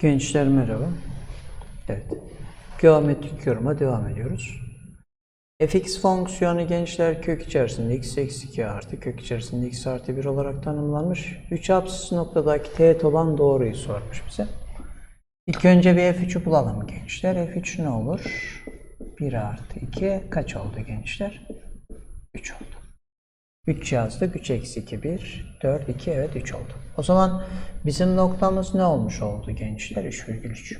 Gençler merhaba. Evet. Geometrik yoruma devam ediyoruz. fx fonksiyonu gençler kök içerisinde x eksi 2 artı kök içerisinde x artı 1 olarak tanımlanmış. 3 apsis noktadaki teğet olan doğruyu sormuş bize. İlk önce bir f3'ü bulalım gençler. f3 ne olur? 1 artı 2 kaç oldu gençler? 3 oldu. 3 yazdık. 3 eksi 2 1. 4 2 evet 3 oldu. O zaman bizim noktamız ne olmuş oldu gençler? 3,3.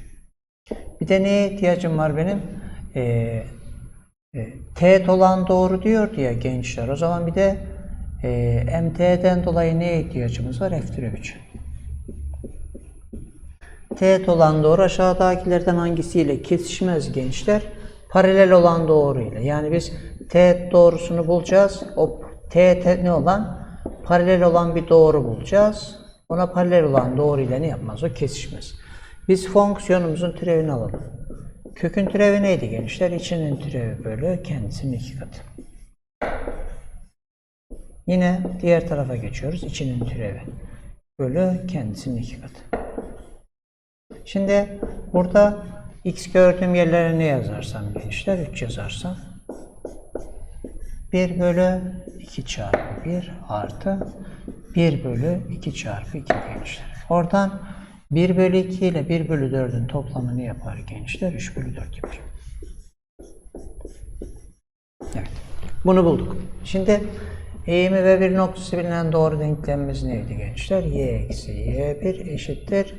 Bir de neye ihtiyacım var benim? Ee, e, teğet olan doğru diyor ya gençler. O zaman bir de e, MT'den dolayı neye ihtiyacımız var? F 3. Teğet olan doğru aşağıdakilerden hangisiyle kesişmez gençler? Paralel olan doğru ile. Yani biz teğet doğrusunu bulacağız. O teğet ne olan? Paralel olan bir doğru bulacağız. Ona paralel olan doğru ile ne yapmaz? O kesişmez. Biz fonksiyonumuzun türevini alalım. Kökün türevi neydi gençler? İçinin türevi bölü kendisinin iki katı. Yine diğer tarafa geçiyoruz. İçinin türevi bölü kendisinin iki katı. Şimdi burada x gördüğüm yerlere ne yazarsam gençler? 3 yazarsam 1 bölü 2 çarpı 1 artı 1 bölü 2 çarpı 2 gençler. Oradan 1 bölü 2 ile 1 bölü 4'ün toplamını yapar gençler. 3 bölü 4 yapar. Evet. Bunu bulduk. Şimdi eğimi ve bir noktası bilinen doğru denklemimiz neydi gençler? y eksi y1 eşittir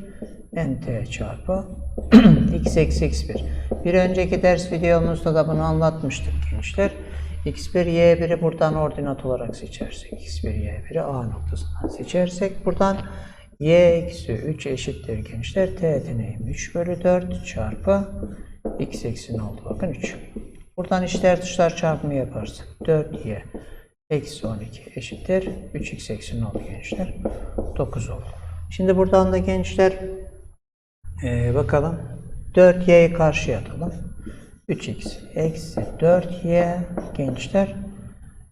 nt çarpı x eksi x1. Bir önceki ders videomuzda da bunu anlatmıştık gençler. X1, y1'i buradan ordinat olarak seçersek, x1, y1'i a noktasından seçersek buradan y eksi 3 eşittir gençler. Teğetin eğimi 3 bölü 4 çarpı x eksi ne oldu? Bakın 3. Buradan içler dışlar çarpımı yaparsak 4y eksi 12 eşittir. 3x eksi ne oldu gençler? 9 oldu. Şimdi buradan da gençler ee, bakalım. 4y'yi karşıya atalım. 3x eksi 4y gençler.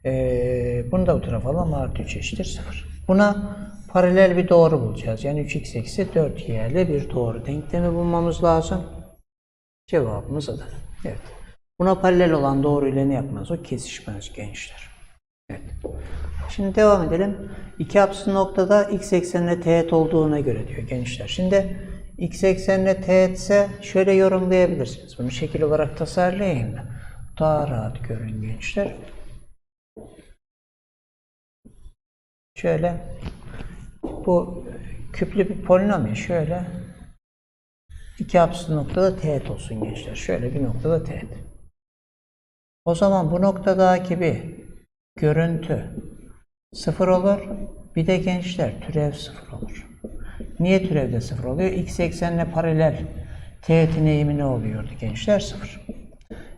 Ee, bunu da bu tarafa alalım. Artı 3 eşittir 0. Buna paralel bir doğru bulacağız. Yani 3x eksi 4y ile bir doğru denklemi bulmamız lazım. Cevabımız Adana. Evet. Buna paralel olan doğru ile ne yapmaz? O kesişmez gençler. Evet. Şimdi devam edelim. İki apsis noktada x eksenine teğet olduğuna göre diyor gençler. Şimdi x eksenine teğetse şöyle yorumlayabilirsiniz. Bunu şekil olarak tasarlayayım da. Daha rahat görün gençler. Şöyle bu küplü bir polinom ya şöyle iki apsis noktada teğet olsun gençler. Şöyle bir noktada teğet. O zaman bu noktadaki bir görüntü sıfır olur. Bir de gençler türev sıfır olur. Niye türevde sıfır oluyor? X eksenine paralel teğetin eğimi ne oluyordu gençler? Sıfır.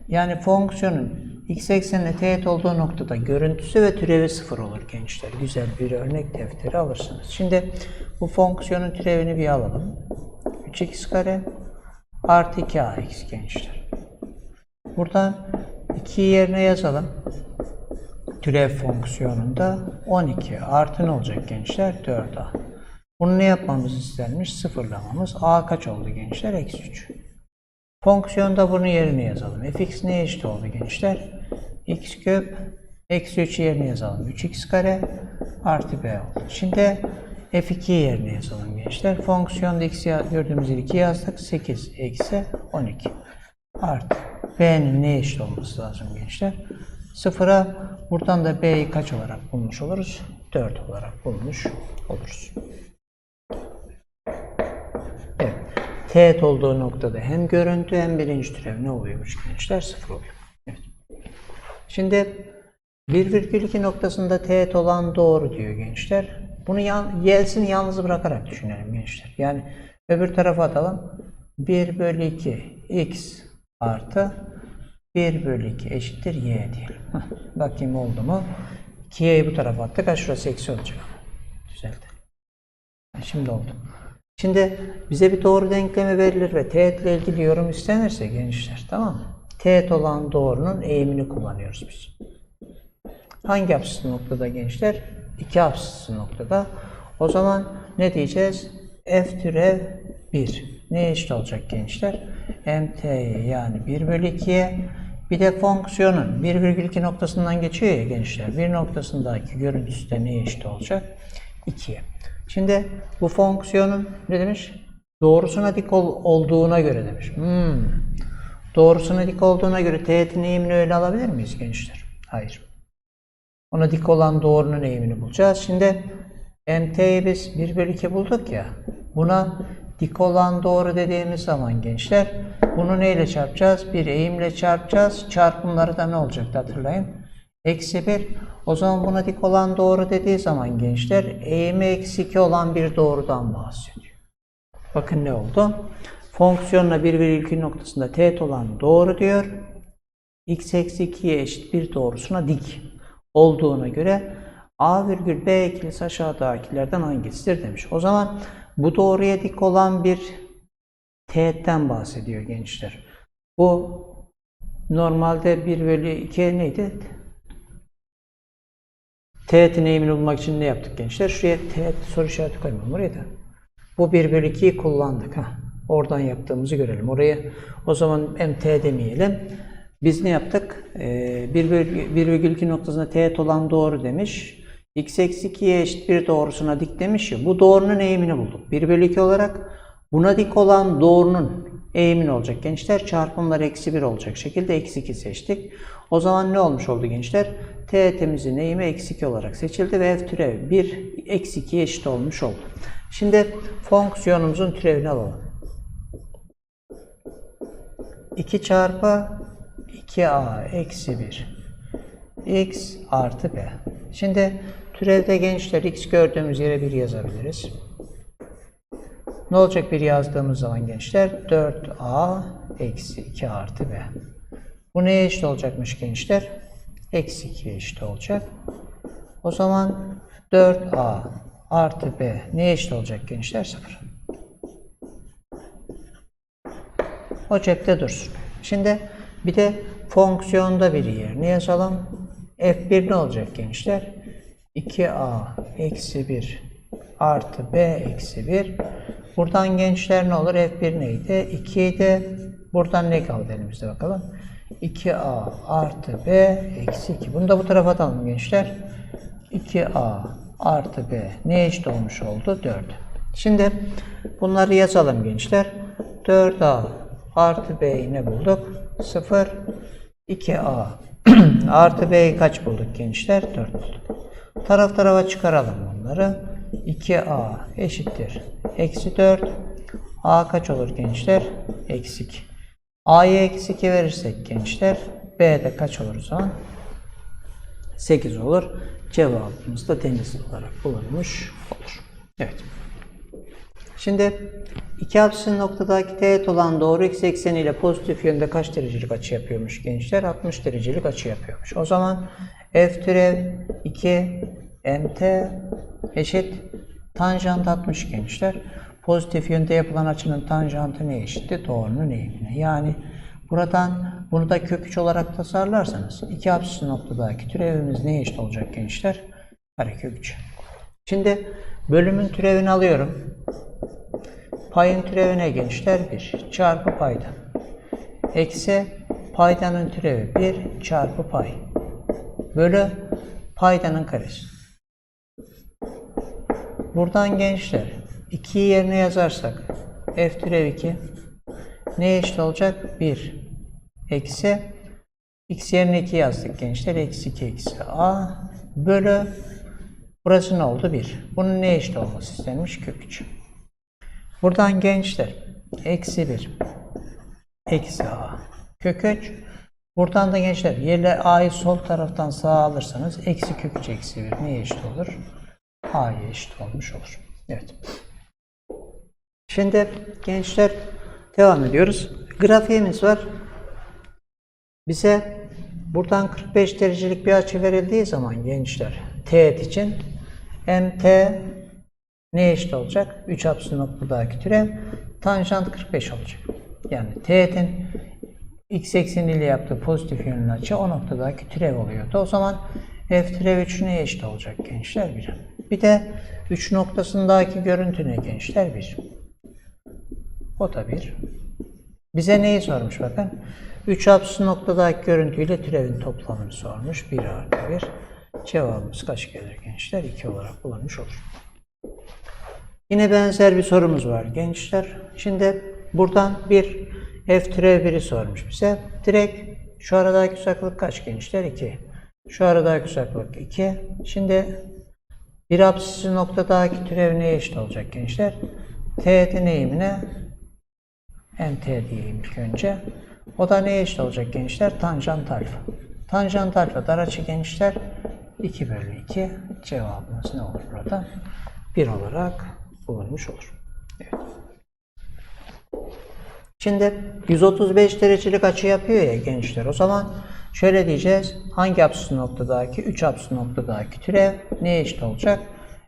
Yani fonksiyonun x eksenine teğet olduğu noktada görüntüsü ve türevi sıfır olur gençler. Güzel bir örnek defteri alırsınız. Şimdi bu fonksiyonun türevini bir alalım. 3x kare artı 2ax gençler. Buradan 2 yerine yazalım. Türev fonksiyonunda 12 artı ne olacak gençler? 4a. Bunu ne yapmamız istenmiş? Sıfırlamamız. A kaç oldu gençler? Eksi 3. Fonksiyonda bunu yerine yazalım. fx neye eşit oldu gençler? x küp eksi 3 yerine yazalım. 3x kare artı b oldu. Şimdi f2 yerine yazalım gençler. Fonksiyonda x gördüğümüz yeri 2 yazdık. 8 eksi 12 artı b'nin neye eşit olması lazım gençler? Sıfıra buradan da b'yi kaç olarak bulmuş oluruz? 4 olarak bulmuş oluruz. Evet. Teğet olduğu noktada hem görüntü hem birinci türev ne oluyormuş gençler? Sıfır oluyor. Evet. Şimdi 1,2 noktasında teğet olan doğru diyor gençler. Bunu yan, y'sini yalnız bırakarak düşünelim gençler. Yani öbür tarafa atalım. 1 bölü 2 x artı 1 bölü 2 eşittir y diyelim. Bakayım oldu mu? 2y'yi bu tarafa attık. Ha şurası eksi olacak. Düzeldi. Şimdi oldu. Şimdi bize bir doğru denklemi verilir ve teğet ile ilgili yorum istenirse gençler tamam mı? Teğet olan doğrunun eğimini kullanıyoruz biz. Hangi apsisli noktada gençler? İki apsisli noktada. O zaman ne diyeceğiz? F türev 1 neye eşit olacak gençler? MT'ye yani 1 bölü 2'ye bir de fonksiyonun 1,2 noktasından geçiyor ya gençler. Bir noktasındaki görüntüsü de neye eşit olacak? 2'ye. Şimdi bu fonksiyonun ne demiş? Doğrusuna dik ol- olduğuna göre demiş. Hmm. Doğrusuna dik olduğuna göre teğetin eğimini öyle alabilir miyiz gençler? Hayır. Ona dik olan doğrunun eğimini bulacağız. Şimdi MT'yi biz 1 bölü 2 bulduk ya. Buna dik olan doğru dediğimiz zaman gençler bunu neyle çarpacağız? Bir eğimle çarpacağız. Çarpımları da ne olacaktı hatırlayın. Eksi 1. O zaman buna dik olan doğru dediği zaman gençler eğimi eksi 2 olan bir doğrudan bahsediyor. Bakın ne oldu? Fonksiyonla 1 virgül 2 noktasında teğet olan doğru diyor. x eksi 2'ye eşit bir doğrusuna dik olduğuna göre a virgül b ikilisi aşağıdakilerden hangisidir demiş. O zaman bu doğruya dik olan bir teğetten bahsediyor gençler. Bu normalde 1 bölü 2 neydi? Teğetin eğimini bulmak için ne yaptık gençler? Şuraya teğet soru işareti koymam oraya da. Bu 1 bölü 2'yi kullandık. ha. Oradan yaptığımızı görelim. Oraya o zaman MT demeyelim. Biz ne yaptık? Ee, 1 bölü 1 virgül 2 noktasında teğet olan doğru demiş. X eksi 2'ye eşit bir doğrusuna dik demiş ya. Bu doğrunun eğimini bulduk. 1 bölü 2 olarak buna dik olan doğrunun eğimini olacak gençler. Çarpımlar eksi 1 olacak şekilde eksi 2 seçtik. O zaman ne olmuş oldu gençler? Teğetimizin eğimi eksi 2 olarak seçildi ve f türevi 1 eksi 2'ye eşit olmuş oldu. Şimdi fonksiyonumuzun türevini alalım. 2 çarpı 2a eksi 1 x artı b. Şimdi türevde gençler x gördüğümüz yere 1 yazabiliriz. Ne olacak bir yazdığımız zaman gençler? 4a eksi 2 artı b. Bu neye eşit olacakmış gençler? Eksi 2'ye eşit olacak. O zaman 4a artı b neye eşit olacak gençler? 0. O cepte dursun. Şimdi bir de fonksiyonda bir yerine yazalım. F1 ne olacak gençler? 2a eksi 1 artı b eksi 1. Buradan gençler ne olur? F1 neydi? 2 idi. Buradan ne kaldı elimizde bakalım? 2a artı b eksi 2. Bunu da bu tarafa atalım gençler. 2a artı b neye eşit olmuş oldu? 4. Şimdi bunları yazalım gençler. 4a artı b'yi ne bulduk? 0. 2a artı b'yi kaç bulduk gençler? 4 bulduk. Taraf tarafa çıkaralım bunları. 2a eşittir. Eksi 4. a kaç olur gençler? Eksi 2. a'ya eksi 2 verirsek gençler b'de kaç olur o zaman? 8 olur. Cevabımız da deniz olarak bulunmuş olur. Evet. Şimdi iki apsisinin noktadaki teğet olan doğru x ekseni ile pozitif yönde kaç derecelik açı yapıyormuş gençler? 60 derecelik açı yapıyormuş. O zaman f türev 2 mt eşit tanjant 60 gençler. Pozitif yönde yapılan açının tanjantı ne eşitti? Doğrunun eğimine. Yani buradan bunu da kök 3 olarak tasarlarsanız iki apsisin noktadaki türevimiz neye eşit olacak gençler? Karekök 3. Şimdi bölümün türevini alıyorum. Payın türevi ne gençler? 1 çarpı payda. Eksi paydanın türevi 1 çarpı pay. Bölü paydanın karesi. Buradan gençler 2'yi yerine yazarsak f türev 2 ne eşit olacak? 1 eksi x yerine 2 yazdık gençler. Eksi 2 eksi a bölü burası ne oldu? 1. Bunun ne eşit olması istenmiş? Kök 3. Buradan gençler eksi 1 eksi a kök 3 buradan da gençler yerle a'yı sol taraftan sağa alırsanız eksi kök 3 eksi 1 neye eşit olur? a'ya eşit olmuş olur. Evet. Şimdi gençler devam ediyoruz. Grafiğimiz var. Bize buradan 45 derecelik bir açı verildiği zaman gençler teğet için mt ne eşit olacak? 3 apsisi noktadaki türev tanjant 45 olacak. Yani teğetin x ekseniyle yaptığı pozitif yönlü açı o noktadaki türev oluyordu. O zaman f türev 3 neye eşit olacak gençler? 1. Bir de 3 noktasındaki görüntü ne gençler? 1. O da 1. Bize neyi sormuş bakın. 3 apsis noktadaki görüntüyle türevin toplamını sormuş. 1 artı 1. Cevabımız kaç gelir gençler? 2 olarak bulunmuş olur. Yine benzer bir sorumuz var gençler. Şimdi buradan bir f türev 1'i sormuş bize. Direkt şu aradaki uzaklık kaç gençler? 2. Şu aradaki uzaklık 2. Şimdi bir apsisi noktadaki türev neye eşit olacak gençler? t deneyimine nt diyeyim ilk önce. O da neye eşit olacak gençler? Tanjant alfa. Tanjant alfa dar açı gençler 2 bölü 2. Cevabımız ne olur burada? 1 olarak bulunmuş olur. Evet. Şimdi 135 derecelik açı yapıyor ya gençler. O zaman şöyle diyeceğiz. Hangi apsis noktadaki, 3 apsis noktadaki türev neye eşit olacak?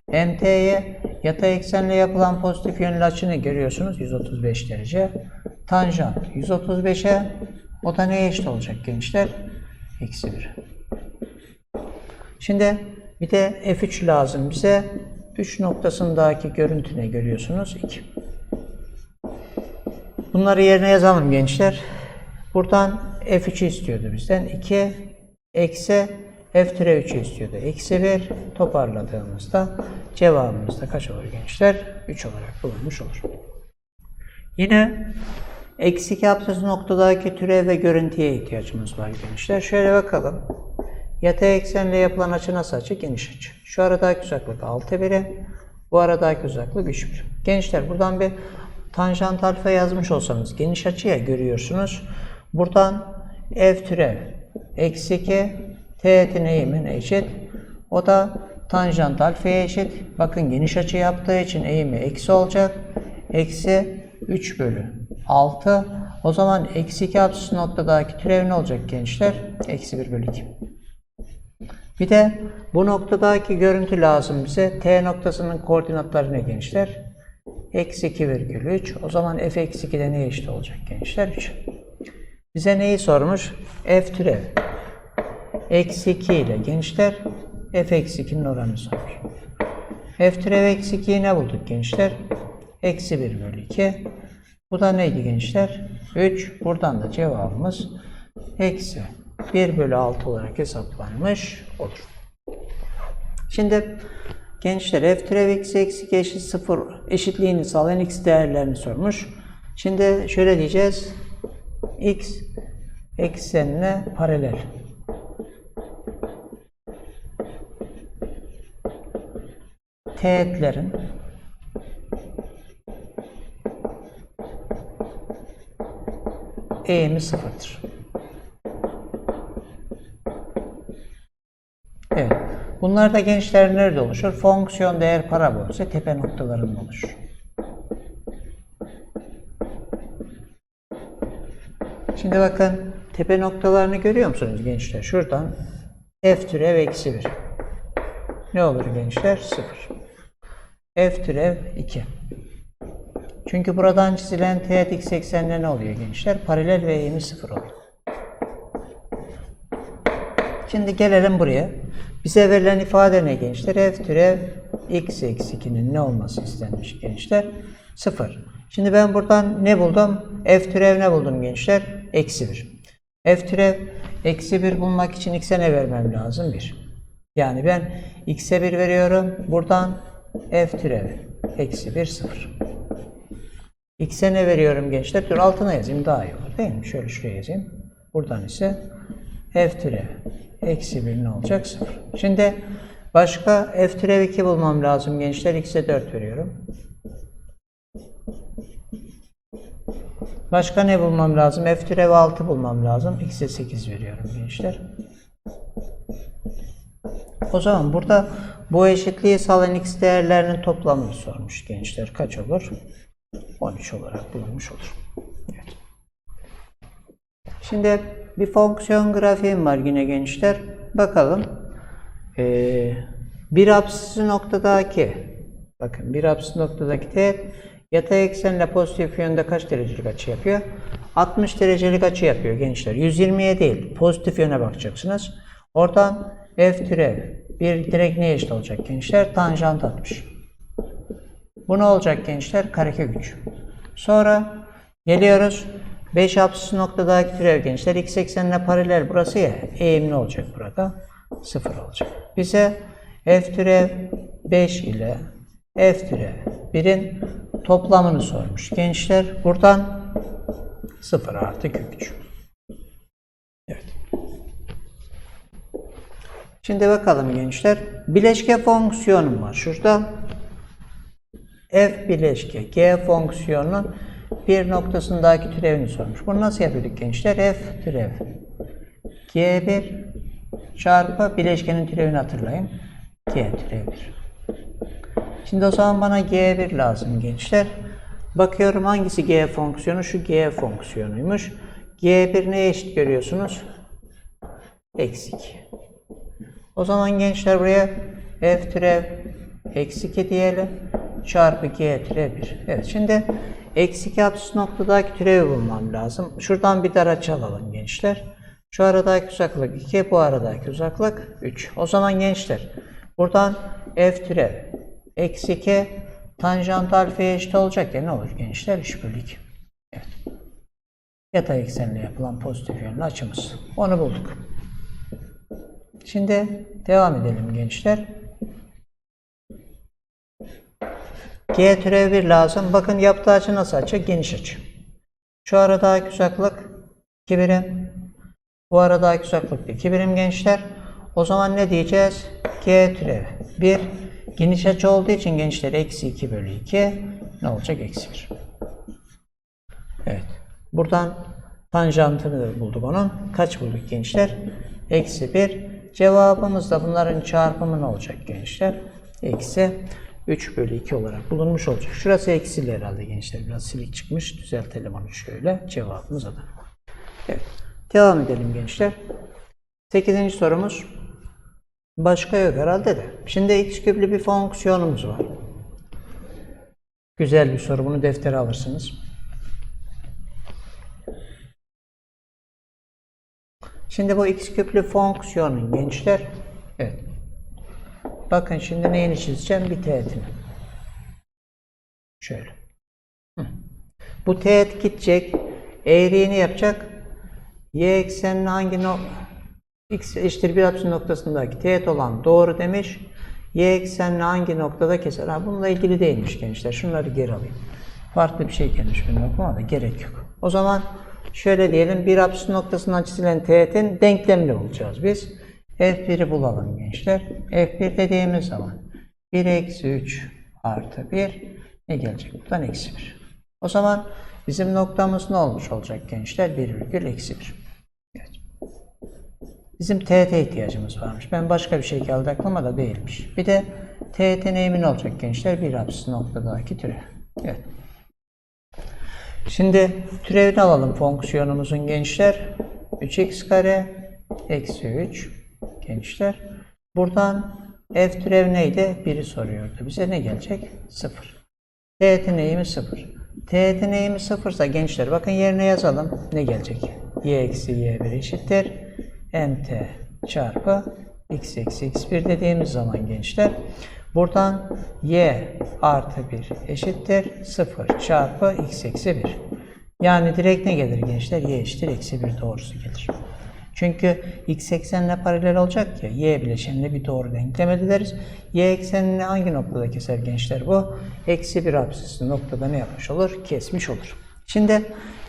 MT'ye yatay eksenle yapılan pozitif yönlü açını görüyorsunuz 135 derece. Tanjant 135'e o da neye eşit olacak gençler? Eksi 1. Şimdi bir de F3 lazım bize. 3 noktasındaki görüntü ne görüyorsunuz? 2. Bunları yerine yazalım gençler. Buradan F3'ü istiyordu bizden. 2 eksi F türe 3'ü istiyordu. Eksi 1 toparladığımızda cevabımız da kaç olur gençler? 3 olarak bulunmuş olur. Yine eksi 2 apsis noktadaki türev ve görüntüye ihtiyacımız var gençler. Şöyle bakalım. Yatay eksenle yapılan açı nasıl açı? Geniş açı. Şu aradaki uzaklık 6 birim. Bu aradaki uzaklık 3 birim. Gençler buradan bir tanjant alfa yazmış olsanız geniş açıya görüyorsunuz. Buradan f türev eksi 2 teğet eğimin eşit. O da tanjant alfaya eşit. Bakın geniş açı yaptığı için eğimi eksi olacak. Eksi 3 bölü 6. O zaman eksi 2 apsis noktadaki türev ne olacak gençler? Eksi 1 bölü 2. Bir de bu noktadaki görüntü lazım bize. T noktasının koordinatları ne gençler? Eksi 2 virgül 3. O zaman f eksi 2 de neye eşit olacak gençler? 3. Bize neyi sormuş? F türev. Eksi 2 ile gençler f eksi 2'nin oranını sormuş. F türev eksi 2'yi ne bulduk gençler? Eksi 1 bölü 2. Bu da neydi gençler? 3. Buradan da cevabımız eksi 1 bölü 6 olarak hesaplanmış olur. Şimdi gençler f türev x eksi 2 eşit 0 eşitliğini sağlayan x değerlerini sormuş. Şimdi şöyle diyeceğiz. x eksenine paralel. Teğetlerin eğimi sıfırdır. Evet. Bunlar da gençler nerede oluşur? Fonksiyon değer parabolse tepe noktalarında oluşur. Şimdi bakın tepe noktalarını görüyor musunuz gençler? Şuradan f türev eksi 1. Ne olur gençler? 0. f türev 2. Çünkü buradan çizilen teğet x eksenine ne oluyor gençler? Paralel ve eğimi 0 oluyor. Şimdi gelelim buraya. Bize verilen ifade ne gençler? F türev x eksi 2'nin ne olması istenmiş gençler? 0. Şimdi ben buradan ne buldum? F türev ne buldum gençler? Eksi 1. F türev eksi 1 bulmak için x'e ne vermem lazım? 1. Yani ben x'e 1 veriyorum. Buradan f türev eksi 1 0. X'e ne veriyorum gençler? Dur altına yazayım daha iyi olur değil mi? Şöyle şuraya yazayım. Buradan ise f türev eksi 1 ne olacak? 0. Şimdi başka f türev 2 bulmam lazım gençler. X'e 4 veriyorum. Başka ne bulmam lazım? F türev 6 bulmam lazım. X'e 8 veriyorum gençler. O zaman burada bu eşitliği sağlayan x değerlerinin toplamını sormuş gençler. Kaç olur? 13 olarak bulunmuş olur. Evet. Şimdi bir fonksiyon grafiğim var yine gençler. Bakalım. Ee, bir apsisi noktadaki bakın bir apsisi noktadaki teğet yatay eksenle pozitif yönde kaç derecelik açı yapıyor? 60 derecelik açı yapıyor gençler. 120'ye değil pozitif yöne bakacaksınız. Oradan f türev bir direkt neye eşit olacak gençler? Tanjant 60. Bu ne olacak gençler? Kareke güç. Sonra Geliyoruz. 5 apsis noktadaki türev gençler x eksenine paralel burası ya eğimli olacak burada. 0 olacak. Bize f türev 5 ile f türev 1'in toplamını sormuş. Gençler buradan 0 artı kök 3. Evet. Şimdi bakalım gençler. Bileşke fonksiyonum var. Şurada f bileşke g fonksiyonunun bir noktasındaki türevini sormuş. Bunu nasıl yapıyorduk gençler? f türev g1 çarpı bileşkenin türevini hatırlayın. g türev 1. Şimdi o zaman bana g1 lazım gençler. Bakıyorum hangisi g fonksiyonu? Şu g fonksiyonuymuş. g1 neye eşit görüyorsunuz? Eksi 2. O zaman gençler buraya f türev eksi 2 diyelim. Çarpı g türev 1. Evet şimdi eksi 2 apsis noktadaki türevi bulmam lazım. Şuradan bir daraç alalım gençler. Şu aradaki uzaklık 2, bu aradaki uzaklık 3. O zaman gençler buradan f türev eksi 2 tanjant alfaya eşit olacak ya ne olur gençler? 3 bölü 2. Evet. Yatay eksenle yapılan pozitif yönlü açımız. Onu bulduk. Şimdi devam edelim gençler. G türev 1 lazım. Bakın yaptığı açı nasıl açı? Geniş açı. Şu aradaki uzaklık 2 birim. Bu aradaki uzaklık 2 birim gençler. O zaman ne diyeceğiz? G türev 1 geniş açı olduğu için gençler eksi 2 bölü 2 ne olacak? Eksi 1. Evet. Buradan tanjantını da bulduk onun. Kaç bulduk gençler? Eksi 1. Cevabımız da bunların çarpımı ne olacak gençler? Eksi 3 bölü 2 olarak bulunmuş olacak. Şurası eksili herhalde gençler. Biraz silik çıkmış. Düzeltelim onu şöyle. Cevabımız Adana. Evet. Devam edelim gençler. 8. sorumuz. Başka yok herhalde de. Şimdi x küplü bir fonksiyonumuz var. Güzel bir soru. Bunu deftere alırsınız. Şimdi bu x küplü fonksiyonun gençler. Evet. Bakın şimdi neyini çizeceğim? Bir teğetini. Şöyle. Bu teğet gidecek. Eğriğini yapacak. Y eksenine hangi no x eşittir bir apsis noktasındaki teğet olan doğru demiş. Y eksenine hangi noktada keser? Ha, bununla ilgili değilmiş gençler. Şunları geri alayım. Farklı bir şey gelmiş benim okuma da gerek yok. O zaman şöyle diyelim bir apsis noktasından çizilen teğetin denklemini bulacağız biz. F1'i bulalım gençler. F1 dediğimiz zaman 1 eksi 3 artı 1 ne gelecek? Buradan eksi 1. O zaman bizim noktamız ne olmuş olacak gençler? 1 virgül eksi 1. Evet. Bizim teğet ihtiyacımız varmış. Ben başka bir şey geldi aklıma da değilmiş. Bir de teğetin eğimi ne olacak gençler? Bir apsis noktadaki türev. Evet. Şimdi türevini alalım fonksiyonumuzun gençler. 3x kare eksi 3 gençler. Buradan f türev neydi? 1'i soruyordu. Bize ne gelecek? 0. Teğetin eğimi 0. Teğetin eğimi 0 ise gençler bakın yerine yazalım. Ne gelecek? y eksi y1 eşittir. mt çarpı x eksi x1 dediğimiz zaman gençler buradan y artı 1 eşittir 0 çarpı x eksi 1. Yani direkt ne gelir gençler? y eşittir eksi 1 doğrusu gelir. Çünkü x eksenine paralel olacak ya, y bileşenine bir doğru denklem deriz. Y eksenini hangi noktada keser gençler bu? Eksi bir apsisli noktada ne yapmış olur? Kesmiş olur. Şimdi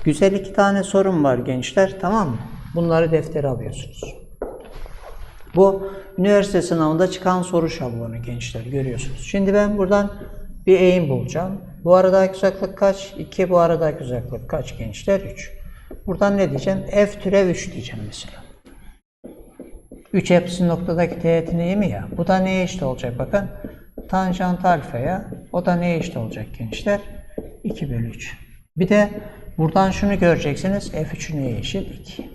güzel iki tane sorun var gençler, tamam mı? Bunları deftere alıyorsunuz. Bu üniversite sınavında çıkan soru şablonu gençler görüyorsunuz. Şimdi ben buradan bir eğim bulacağım. Bu aradaki uzaklık kaç? 2. Bu aradaki uzaklık kaç gençler? 3. Buradan ne diyeceğim? F türev 3 diyeceğim mesela. 3 hepsi noktadaki teğetin eğimi ya. Bu da neye eşit olacak bakın. Tanjant alfaya. O da neye eşit olacak gençler? 2 bölü 3. Bir de buradan şunu göreceksiniz. F3 neye eşit? 2.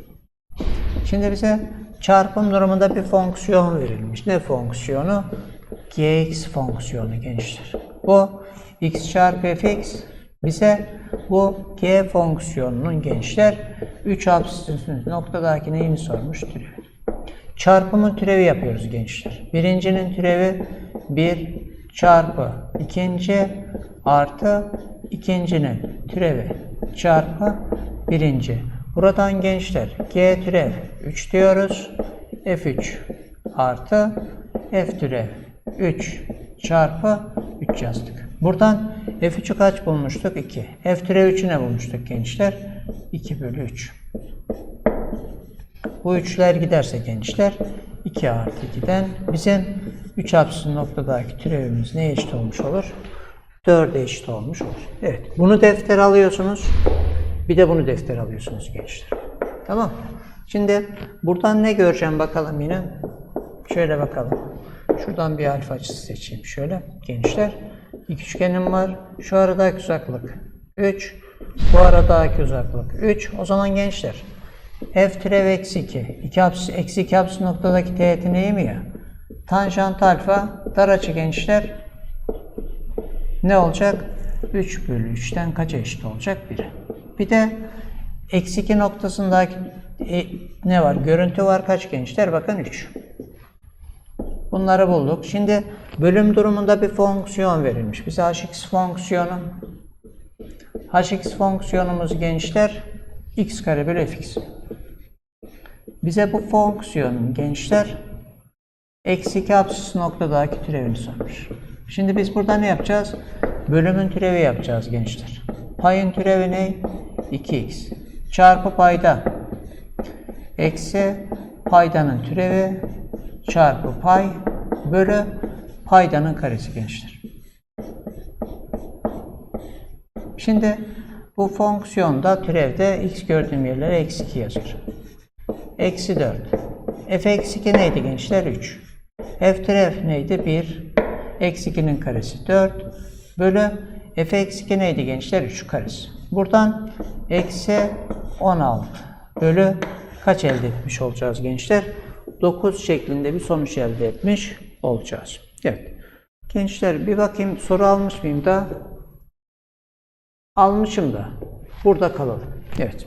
Şimdi bize çarpım durumunda bir fonksiyon verilmiş. Ne fonksiyonu? gx fonksiyonu gençler. Bu x çarpı fx bize bu g fonksiyonunun gençler 3 apsisinin noktadaki neyini sormuş? Türevi. Çarpımın türevi yapıyoruz gençler. Birincinin türevi 1 çarpı ikinci artı ikincinin türevi çarpı birinci. Buradan gençler g türev 3 diyoruz. f3 artı f türev 3 çarpı 3 yazdık. Buradan f3'ü kaç bulmuştuk? 2. f türev 3'ü ne bulmuştuk gençler? 2 bölü 3. Bu üçler giderse gençler 2 artı 2'den bizim 3 apsisli noktadaki türevimiz neye eşit olmuş olur? 4'e eşit olmuş olur. Evet. Bunu defter alıyorsunuz. Bir de bunu defter alıyorsunuz gençler. Tamam. Şimdi buradan ne göreceğim bakalım yine. Şöyle bakalım. Şuradan bir alfa açısı seçeyim. Şöyle gençler. İki üçgenim var. Şu aradaki uzaklık 3. Bu aradaki uzaklık 3. O zaman gençler f türev eksi 2. 2 apsis, eksi 2 apsis noktadaki teğetin eğimi ya. Tanjant alfa dar açı gençler ne olacak? 3 bölü 3'ten kaça eşit olacak? 1. Bir de eksi 2 noktasındaki e, ne var? Görüntü var kaç gençler? Bakın 3. Bunları bulduk. Şimdi bölüm durumunda bir fonksiyon verilmiş. Bize hx fonksiyonu hx fonksiyonumuz gençler x kare bölü fx. Bize bu fonksiyonun gençler eksi 2 apsis noktadaki türevini sormuş. Şimdi biz burada ne yapacağız? Bölümün türevi yapacağız gençler. Payın türevi ne? 2x. Çarpı payda. Eksi paydanın türevi çarpı pay bölü paydanın karesi gençler. Şimdi bu fonksiyonda türevde x gördüğüm yerlere eksi 2 yazıyor. Eksi 4. f eksi 2 neydi gençler? 3. f türev neydi? 1. Eksi 2'nin karesi 4. Bölü f eksi 2 neydi gençler? 3 karesi. Buradan eksi 16 bölü kaç elde etmiş olacağız gençler? 9 şeklinde bir sonuç elde etmiş olacağız. Evet. Gençler bir bakayım soru almış mıyım da? Almışım da. Burada kalalım. Evet.